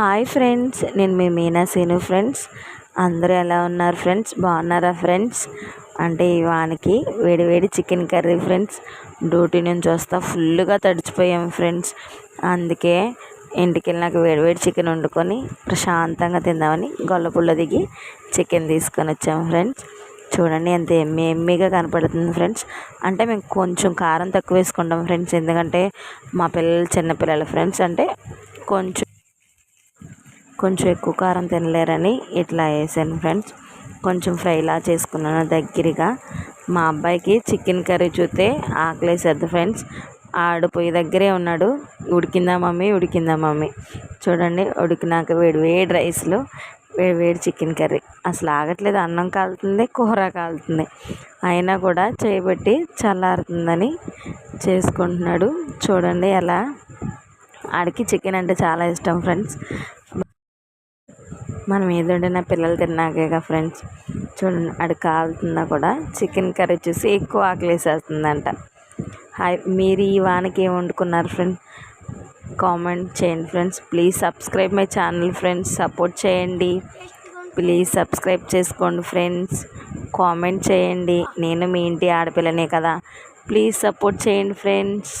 Hi friends నేను మీ Meena scene friends. అందరూ ఎలా ఉన్నారు ఫ్రెండ్స్? బాగున్నారా ఫ్రెండ్స్? అంటే ఇవానికి వానికి వేడి వేడి చికెన్ కర్రీ ఫ్రెండ్స్. డ్యూటీ నుంచి వస్తా ఫుల్గా తడిచిపోయాం ఫ్రెండ్స్. అందుకే ఇంటికి వెళ్ళినాక వేడి వేడి చికెన్ వండుకొని ప్రశాంతంగా తిందామని గొల్లపుల్ల దిగి చికెన్ తీసుకొని వచ్చాము ఫ్రెండ్స్. చూడండి ఎంత ఎమ్మి ఎమ్మిగా కనపడుతుంది ఫ్రెండ్స్. అంటే మేము కొంచెం కారం తక్కువ వేసుకుంటాం ఫ్రెండ్స్. ఎందుకంటే మా పిల్లలు చిన్నపిల్లలు ఫ్రెండ్స్. అంటే కొంచెం కొంచెం ఎక్కువ కారం తినలేరని ఇట్లా వేసాను ఫ్రెండ్స్. కొంచెం ఫ్రైలా చేసుకున్నాను దగ్గరగా. మా అబ్బాయికి చికెన్ కర్రీ చూస్తే ఆకలేసేద్ది ఫ్రెండ్స్. ఆడు పొయ్యి దగ్గరే ఉన్నాడు. ఉడికిందా మమ్మీ? ఉడికిందా మమ్మీ? చూడండి ఉడికినాక వేడి వేడి రైస్లో వేడి వేడి చికెన్ కర్రీ. అసలు ఆగట్లేదు అన్నం కాలుతుంది కూర కాలుతుంది. అయినా కూడా చేయబెట్టి చల్లారుతుందని చేసుకుంటున్నాడు. చూడండి ఎలా. ఆడికి చికెన్ అంటే చాలా ఇష్టం ఫ్రెండ్స్. మనం ఏది వండినా పిల్లలు తిన్నాకేగా ఫ్రెండ్స్ చూడండి అది కాలుతున్నా కూడా చికెన్ కర్రీ చూసి ఎక్కువ ఆకలేసేస్తుందంట. హాయ్ మీరు ఈ వానకి ఏం వండుకున్నారు ఫ్రెండ్స్ కామెంట్ చేయండి friends please subscribe my channel friends support చేయండి. ప్లీజ్ సబ్స్క్రైబ్ చేసుకోండి ఫ్రెండ్స్ కామెంట్ చేయండి. నేను మీ ఇంటి ఆడపిల్లనే కదా. ప్లీజ్ సపోర్ట్ చేయండి ఫ్రెండ్స్